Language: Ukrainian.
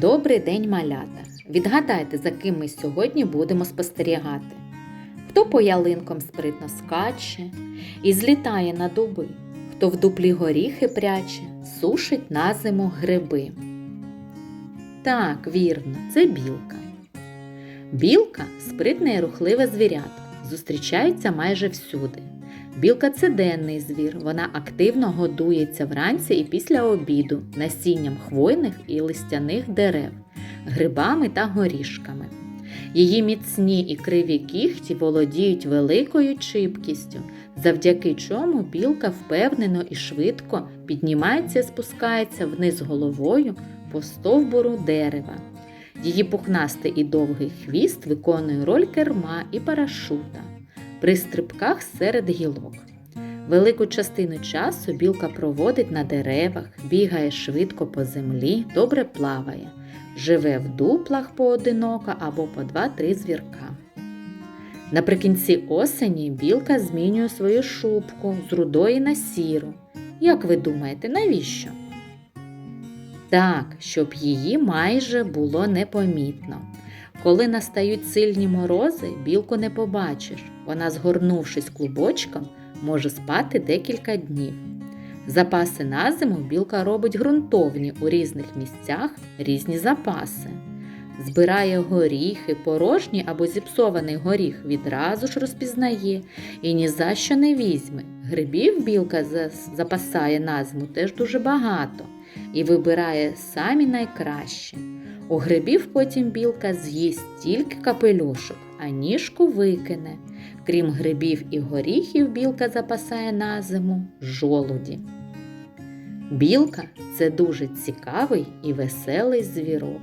Добрий день, малята! Відгадайте, за ким ми сьогодні будемо спостерігати. Хто по ялинкам спритно скаче і злітає на дуби, хто в дуплі горіхи пряче, сушить на зиму гриби. Так, вірно, це білка. Білка спритне і рухливе звірятко, зустрічається майже всюди. Білка це денний звір, вона активно годується вранці і після обіду насінням хвойних і листяних дерев, грибами та горішками. Її міцні і криві кігті володіють великою чіпкістю, завдяки чому білка впевнено і швидко піднімається і спускається вниз головою по стовбуру дерева. Її пухнастий і довгий хвіст виконує роль керма і парашута при стрибках серед гілок. Велику частину часу білка проводить на деревах, бігає швидко по землі, добре плаває, живе в дуплах поодиноко або по два-три звірка. Наприкінці осені білка змінює свою шубку з рудої на сіру. Як ви думаєте, навіщо? Так, щоб її майже було непомітно. Коли настають сильні морози, білку не побачиш. Вона, згорнувшись клубочком, може спати декілька днів. Запаси на зиму білка робить ґрунтовні у різних місцях різні запаси. Збирає горіхи, порожній або зіпсований горіх відразу ж розпізнає і ні за що не візьме. Грибів білка запасає на зиму теж дуже багато і вибирає самі найкращі. У грибів потім білка з'їсть тільки капелюшок, а ніжку викине. Крім грибів і горіхів, білка запасає на зиму жолуді. Білка це дуже цікавий і веселий звірок.